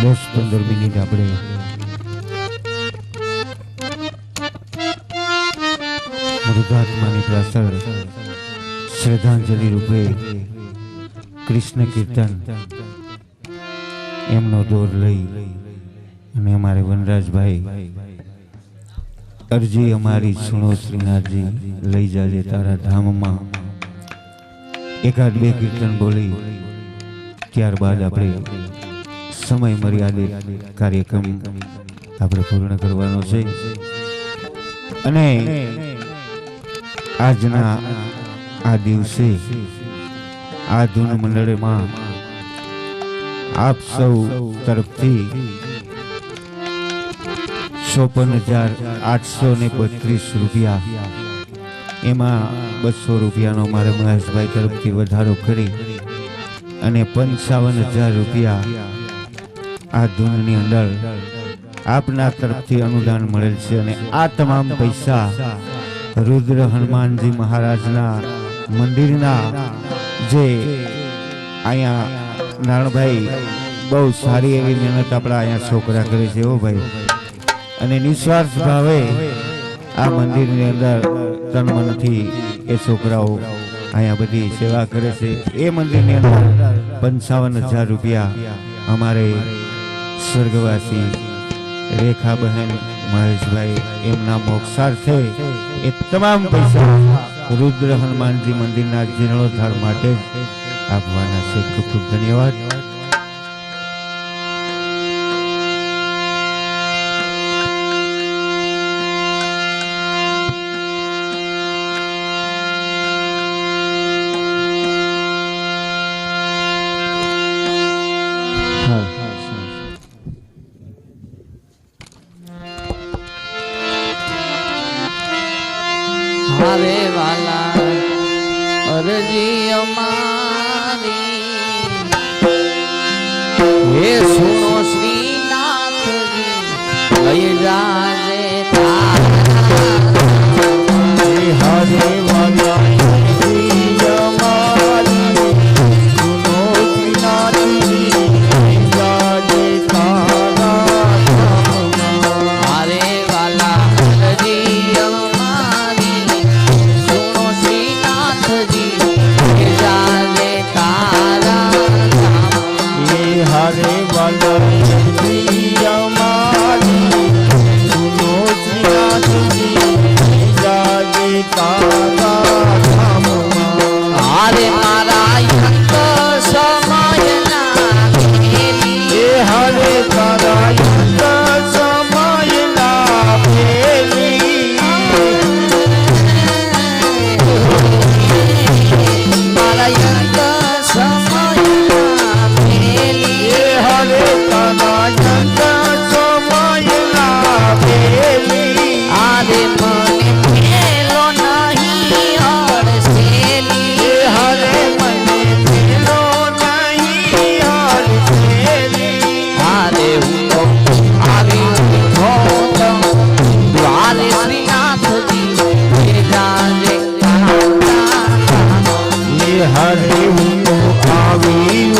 દસ પંદર મિનિટ આપણે મૃગાત્માની પ્રાસર શ્રદ્ધાંજલિ રૂપે કૃષ્ણ કીર્તન એમનો દોર લઈ અને અમારે વનરાજભાઈ અરજી અમારી સુણો શ્રીનાથજી લઈ જાજે તારા ધામમાં એકાદ બે કીર્તન બોલી ત્યારબાદ આપણે સમય મર્યાદિત કાર્યક્રમ આપણે પૂર્ણ કરવાનો છે. અને આજના આ દિવસે આ ધૂન મંડળમાં આપ સૌ તરફથી ચોપન હજાર આઠસો ને બત્રીસ રૂપિયા, એમાં બસો રૂપિયાનો મારે મહેશભાઈ તરફથી વધારો કરી અને પંચાવન હજાર રૂપિયા આ ધૂનની અંદર આપના તરફથી અનુદાન મળેલ છે અને આ તમામ પૈસા રુદ્ર હનુમાનજી મહારાજના મંદિરના જે અહીંયા નારણભાઈ બહુ સારી એવી મહેનત આપણા અહીંયા છોકરા કરે છે એવો ભાઈ. અને નિસ્વાર્થ ભાવે આ મંદિરની અંદર તન મનથી એ છોકરાઓ અહીંયા બધી સેવા કરે છે. એ મંદિરની અંદર પંચાવન હજાર રૂપિયા અમારે સ્વર્ગવાસી રેખાબહેન મહેશભાઈ એમના મોક્ષાર્થે એ તમામ પૈસા રુદ્ર હનુમાનજી મંદિરના જીર્ણોદ્ધાર માટે આપવાના છે. ખૂબ ખૂબ ધન્યવાદ. અરજી અમારી હે સુનો શ્રીનાથજી લઈ જાજે હારે ધામમાં હારે હરે આવી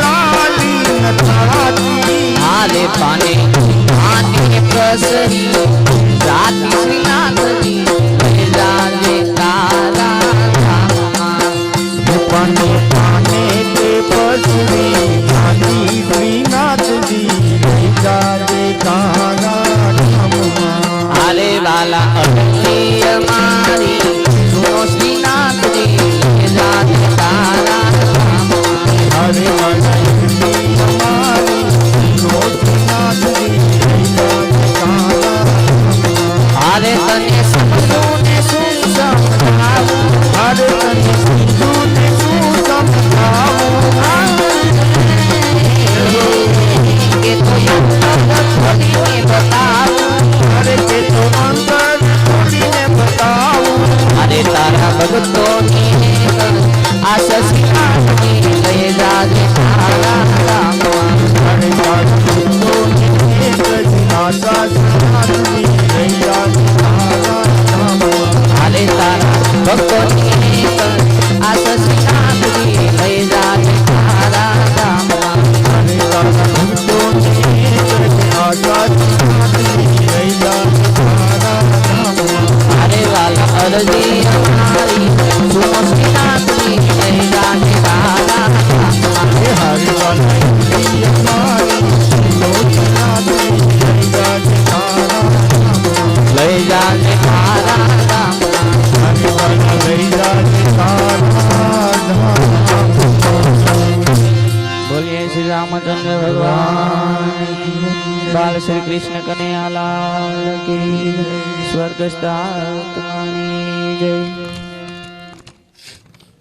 લાલી હાલે પાને આને કસરી આ બાલ શ્રી કૃષ્ણ કનૈયાલાલ સ્વર્ગસ્થ આત્માની જય.